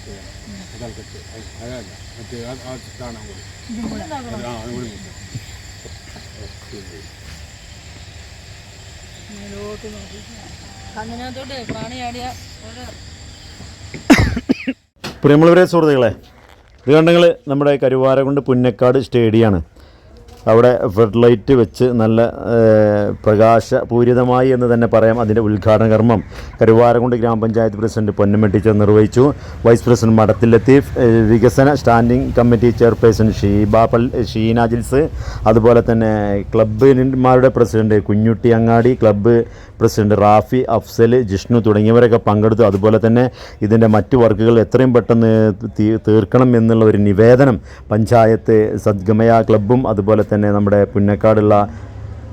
മറ്റേ കൽക്കത്ത് അതല്ല മറ്റേ ആ- ചുറ്റാണ് അങ്ങോട്ട്? ആ അതും കൂടി നോക്കാം. മേലോട്ട് നോക്കി. കണ്ണിനകത്തോട്ട് പ്രാണിയാടിയ ഒരു പ്രിയമുള്ളവരെ സുഹൃത്തുക്കളെ ഇത് കണ്ടെങ്കിൽ നമ്മുടെ കരുവാരകുണ്ട് പുന്നക്കാട് സ്റ്റേഡിയമാണ് അവിടെ ഫെഡ് ലൈറ്റ് വെച്ച് നല്ല പ്രകാശപൂരിതമായി എന്ന് തന്നെ പറയാം അതിന്റെ ഉദ്ഘാടന കർമ്മം. കരുവാരകുണ്ട് ഗ്രാമപഞ്ചായത്ത് പ്രസിഡന്റ് പൊന്നമ്മ നിർവഹിച്ചു. വൈസ് പ്രസിഡന്റ് മടത്തിൽ ലത്തീഫ് വികസന standing committee chairperson Sheeba Sheena Jils. അതുപോലെ തന്നെ ക്ലബ്ബിന്മാരുടെ president Kunjutty Angadi club president Rafi Afsal Jishnu തുടങ്ങിയവരൊക്കെ പങ്കെടുത്തു. അതുപോലെ തന്നെ ഇതിന്റെ മറ്റു വർക്കുകൾ എത്രയും പെട്ടെന്ന് തീർക്കണം എന്നുള്ള ഒരു നിവേദനം പഞ്ചായത്ത് സദ്ഗമയ ക്ലബ്ബും അതുപോലെ തന്നെ നമ്മുടെ പുന്നക്കാടുള്ള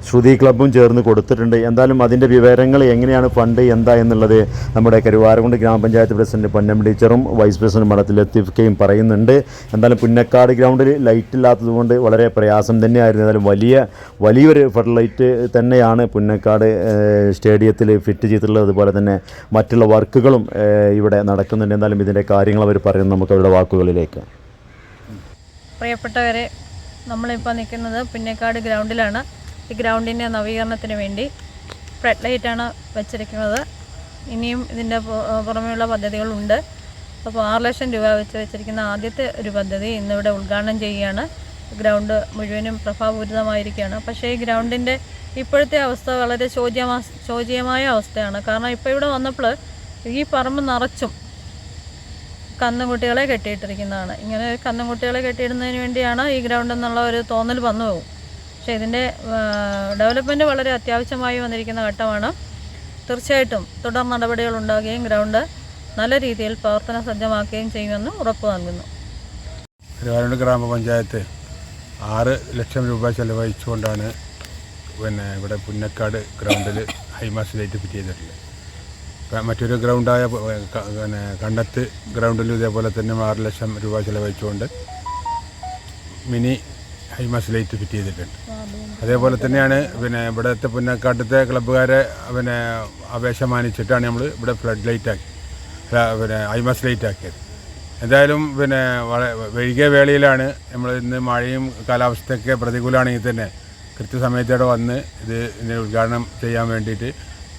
ശ്രുതി ക്ലബ്ബും ചേർന്ന് കൊടുത്തിട്ടുണ്ട്. എന്തായാലും അതിന്റെ വിവരങ്ങൾ എങ്ങനെയാണ് ഫണ്ട് എന്താ എന്നുള്ളത് നമ്മുടെ കരുവാരകുണ്ട് ഗ്രാമപഞ്ചായത്ത് പ്രസിഡന്റ് പൊന്നം ടീച്ചറും വൈസ് പ്രസിഡന്റ് മഠത്തിൽ എത്തിക്കുകയും പറയുന്നുണ്ട്. എന്തായാലും പുന്നക്കാട് ഗ്രൗണ്ടിൽ ലൈറ്റ് ഇല്ലാത്തതുകൊണ്ട് വളരെ പ്രയാസം തന്നെയായിരുന്നു. എന്തായാലും വലിയ വലിയൊരു ഫെഡ് ലൈറ്റ് തന്നെയാണ് പുന്നക്കാട് സ്റ്റേഡിയത്തിൽ ഫിറ്റ് ചെയ്തിട്ടുള്ളത്. അതുപോലെ തന്നെ മറ്റുള്ള വർക്കുകളും ഇവിടെ നടക്കുന്നുണ്ട്. എന്തായാലും ഇതിന്റെ കാര്യങ്ങൾ അവർ പറയുന്നു. നമുക്ക് അവരുടെ വാക്കുകളിലേക്ക്. പ്രിയപ്പെട്ടവരെ നമ്മളിപ്പോൾ നിൽക്കുന്നത് പുന്നേക്കാട് ഗ്രൗണ്ടിലാണ്. ഈ ഗ്രൗണ്ടിന്റെ നവീകരണത്തിന് വേണ്ടി ഫ്ലഡ് ലൈറ്റാണ് വെച്ചിരിക്കുന്നത്. ഇനിയും ഇതിന്റെ പുറമെയുള്ള പദ്ധതികളുണ്ട്. അപ്പോൾ ആറ് ലക്ഷം രൂപ വെച്ച് വെച്ചിരിക്കുന്ന ആദ്യത്തെ ഒരു പദ്ധതി ഇന്നിവിടെ ഉദ്ഘാടനം ചെയ്യുകയാണ്. ഗ്രൗണ്ട് മുഴുവനും പ്രഭാപൂരിതമായിരിക്കുകയാണ് പക്ഷേ ഈ ഗ്രൗണ്ടിന്റെ ഇപ്പോഴത്തെ അവസ്ഥ വളരെ ശോചിയമാ ശോചീയമായ അവസ്ഥയാണ്. കാരണം ഇപ്പോൾ ഇവിടെ വന്നപ്പോൾ ഈ പറമ്പ് നിറച്ചും കന്നുകുട്ടികളെ കെട്ടിയിട്ടിരിക്കുന്നതാണ്. ഇങ്ങനെ കന്നുകുട്ടികളെ കെട്ടിയിടുന്നതിന് വേണ്ടിയാണ് ഈ ഗ്രൗണ്ട് എന്നുള്ള ഒരു തോന്നൽ വന്നു പോകും. പക്ഷേ ഇതിന്റെ ഡെവലപ്മെന്റ് വളരെ അത്യാവശ്യമായി വന്നിരിക്കുന്ന ഘട്ടമാണ്. തീർച്ചയായിട്ടും തുടർ നടപടികൾ ഉണ്ടാകുകയും ഗ്രൗണ്ട് നല്ല രീതിയിൽ പ്രവർത്തന സജ്ജമാക്കുകയും ചെയ്യുമെന്ന് ഉറപ്പ് നൽകുന്നു. തിരുവാരൂർ ഗ്രാമപഞ്ചായത്ത് ആറ് ലക്ഷം രൂപ ചെലവഴിച്ചുകൊണ്ടാണ് പിന്നെ ഇവിടെ പുന്നക്കാട് ഗ്രൗണ്ടിൽ ഹൈമാസ് ലൈറ്റ് ഫിറ്റ് ചെയ്തിട്ടുള്ളത്. മറ്റൊരു ഗ്രൗണ്ടായ പിന്നെ കണ്ടത്ത് ഗ്രൗണ്ടിൽ ഇതേപോലെ തന്നെ ആറ് ലക്ഷം രൂപ ചിലവഴിച്ചുകൊണ്ട് mini high mast light fit ചെയ്തിട്ടുണ്ട്. അതേപോലെ തന്നെയാണ് പിന്നെ ഇവിടുത്തെ പുന്നക്കാട്ടത്തെ ക്ലബ്ബുകാരെ പിന്നെ അപേക്ഷ മാനിച്ചിട്ടാണ് നമ്മൾ ഇവിടെ ഫ്ലഡ് ലൈറ്റ് ആക്കി പിന്നെ ഹൈമാസ് ലൈറ്റ് ആക്കിയത്. എന്തായാലും പിന്നെ വളരെ വേളയിലാണ് നമ്മൾ ഇന്ന് മഴയും കാലാവസ്ഥയൊക്കെ പ്രതികൂലമാണെങ്കിൽ തന്നെ കൃത്യസമയത്തോടെ വന്ന് ഇത് ഇതിന് ഉദ്ഘാടനം ചെയ്യാൻ വേണ്ടിയിട്ട്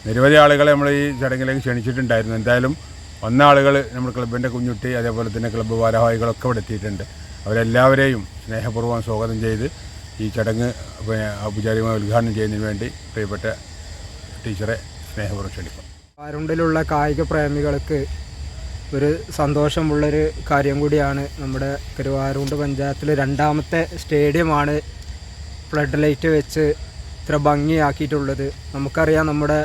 നിരവധി ആളുകളെ നമ്മൾ ഈ ചടങ്ങിലേക്ക് ക്ഷണിച്ചിട്ടുണ്ടായിരുന്നു. എന്തായാലും വന്ന ആളുകൾ നമ്മൾ ക്ലബിന്റെ കുഞ്ഞുട്ടി അതേപോലെ തന്നെ ക്ലബ്ബ് ഭാരവാഹികളൊക്കെ ഇവിടെ എത്തിയിട്ടുണ്ട്. അവരെല്ലാവരെയും സ്നേഹപൂർവം സ്വാഗതം ചെയ്ത് ഈ ചടങ്ങ് ഔപചാരികമായി ഉദ്ഘാടനം ചെയ്യുന്നതിന് വേണ്ടി പ്രിയപ്പെട്ട ടീച്ചറെ സ്നേഹപൂർവം ക്ഷണിക്കും വാരുണ്ടിലുള്ള കായിക പ്രേമികൾക്ക് ഒരു സന്തോഷമുള്ളൊരു കാര്യം കൂടിയാണ് നമ്മുടെ കരുവാരുണ്ട് പഞ്ചായത്തിലെ രണ്ടാമത്തെ സ്റ്റേഡിയമാണ് ഫ്ലഡ് ലൈറ്റ് വെച്ച് ഇത്ര ഭംഗിയാക്കിയിട്ടുള്ളത്. നമുക്കറിയാം നമ്മുടെ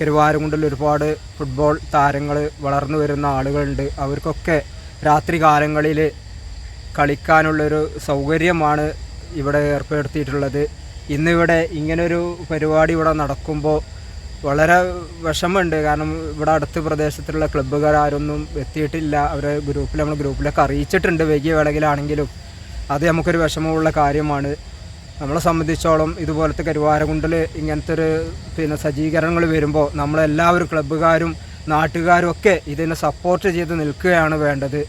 കരുവാരുകുണ്ടിൽ ഒരുപാട് ഫുട്ബോൾ താരങ്ങൾ വളർന്നു വരുന്ന ആളുകളുണ്ട്. അവർക്കൊക്കെ രാത്രി കാലങ്ങളിൽ കളിക്കാനുള്ളൊരു സൗകര്യമാണ് ഇവിടെ ഏർപ്പെടുത്തിയിട്ടുള്ളത്. ഇന്നിവിടെ ഇങ്ങനൊരു പരിപാടി ഇവിടെ നടക്കുമ്പോൾ വളരെ വിഷമമുണ്ട്. കാരണം ഇവിടെ അടുത്ത പ്രദേശത്തുള്ള ക്ലബ്ബുകാരൊന്നും എത്തിയിട്ടില്ല. അവരെ ഗ്രൂപ്പിൽ നമ്മൾ ഗ്രൂപ്പിലൊക്കെ അറിയിച്ചിട്ടുണ്ട്. വൈകിയ വേളയിലാണെങ്കിലും അത് നമുക്കൊരു വിഷമമുള്ള കാര്യമാണ്. നമ്മളെ സംബന്ധിച്ചോളം ഇതുപോലത്തെ കരുവാരകുണ്ടിൽ ഇങ്ങനത്തെ ഒരു പിന്നെ സജ്ജീകരണങ്ങൾ വരുമ്പോൾ നമ്മളെല്ലാവരും ക്ലബ്ബുകാരും നാട്ടുകാരും ഒക്കെ ഇതിനെ സപ്പോർട്ട് ചെയ്ത് നിൽക്കുകയാണ് വേണ്ടത്.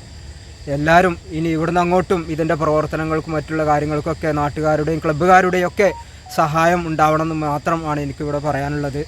എല്ലാവരും ഇനി ഇവിടുന്ന് അങ്ങോട്ടും ഇതിന്റെ പ്രവർത്തനങ്ങൾക്കും മറ്റുള്ള കാര്യങ്ങൾക്കൊക്കെ നാട്ടുകാരുടെയും ക്ലബ്ബുകാരുടെയും ഒക്കെ സഹായം ഉണ്ടാവണമെന്ന് മാത്രമാണ് എനിക്കിവിടെ പറയാനുള്ളത്.